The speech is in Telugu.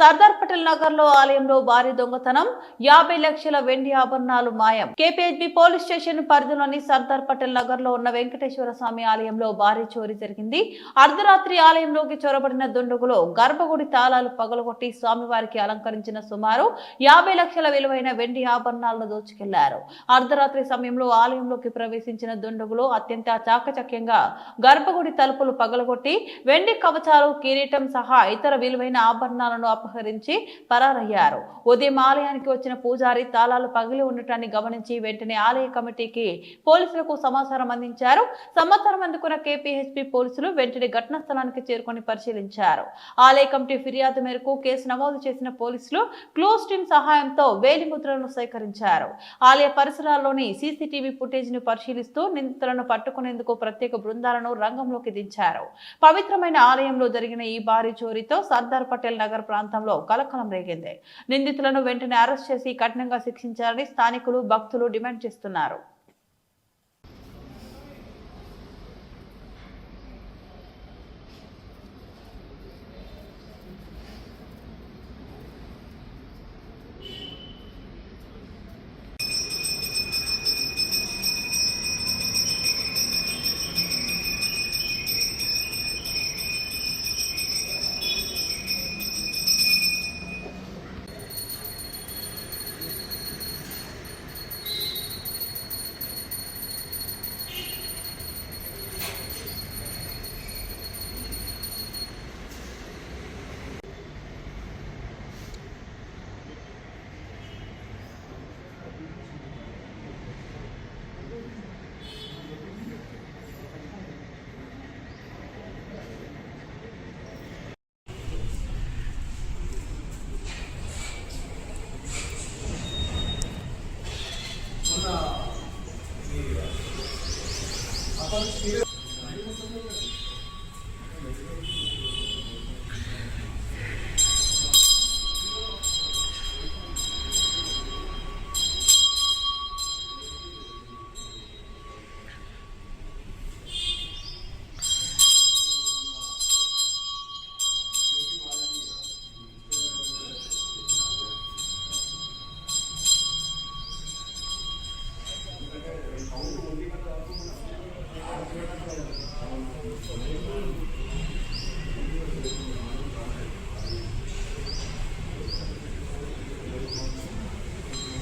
సర్దార్ పటేల్ నగర్లో ఆలయంలో భారీ దొంగతనం. యాభై లక్షల వెండి ఆభరణాలు మాయం. కేపీహెచ్బి పోలీస్ స్టేషన్ పరిధిలోని సర్దార్ పటేల్ నగర్లో ఉన్న వెంకటేశ్వర స్వామి ఆలయంలో భారీ చోరీ జరిగింది. అర్ధరాత్రి ఆలయంలోకి చొరబడిన దుండగులు గర్భగుడి తాళాలు పగలగొట్టి స్వామివారికి అలంకరించిన సుమారు యాభై లక్షల విలువైన వెండి ఆభరణాలను దోచుకెళ్ళారు. అర్ధరాత్రి సమయంలో ఆలయంలోకి ప్రవేశించిన దుండగులు అత్యంత చాకచక్యంగా గర్భగుడి తలుపులు పగలగొట్టి వెండి కవచాలు కిరీటం సహా ఇతర విలువైన ఆభరణాలను అపహరించి పరారయ్యారు. ఉదయం ఆలయానికి వచ్చిన పూజారి తాళాలు పగిలి ఉండటాన్ని గమనించి వెంటనే ఆలయ కమిటీకి పోలీసులకు సమాచారం అందించారు. సమాచారం అందుకున్న కేపీహెచ్పి పోలీసులు వెంటనే ఘటనా స్థలానికి చేరుకొని పరిశీలించారు. ఆలయ కమిటీ ఫిర్యాదు మేరకు కేసు నమోదు చేసిన పోలీసులు క్లోజ్ టీమ్ సహాయంతో వేలి ముద్రలను సేకరించారు. ఆలయ పరిసరాల్లోని సీసీటీవీ ఫుటేజ్ను పరిశీలిస్తూ నిందితులను పట్టుకునేందుకు ప్రత్యేక బృందాలను రంగంలోకి దించారు. పవిత్రమైన ఆలయంలో జరిగిన ఈ భారీ చోరీతో సర్దార్ పటేల్ నగర్ ప్రాంతం ప్రాంతంలో కలకలం రేగింది. నిందితులను వెంటనే అరెస్ట్ చేసి కఠినంగా శిక్షించాలని స్థానికులు భక్తులు డిమాండ్ చేస్తున్నారు. sáu mươi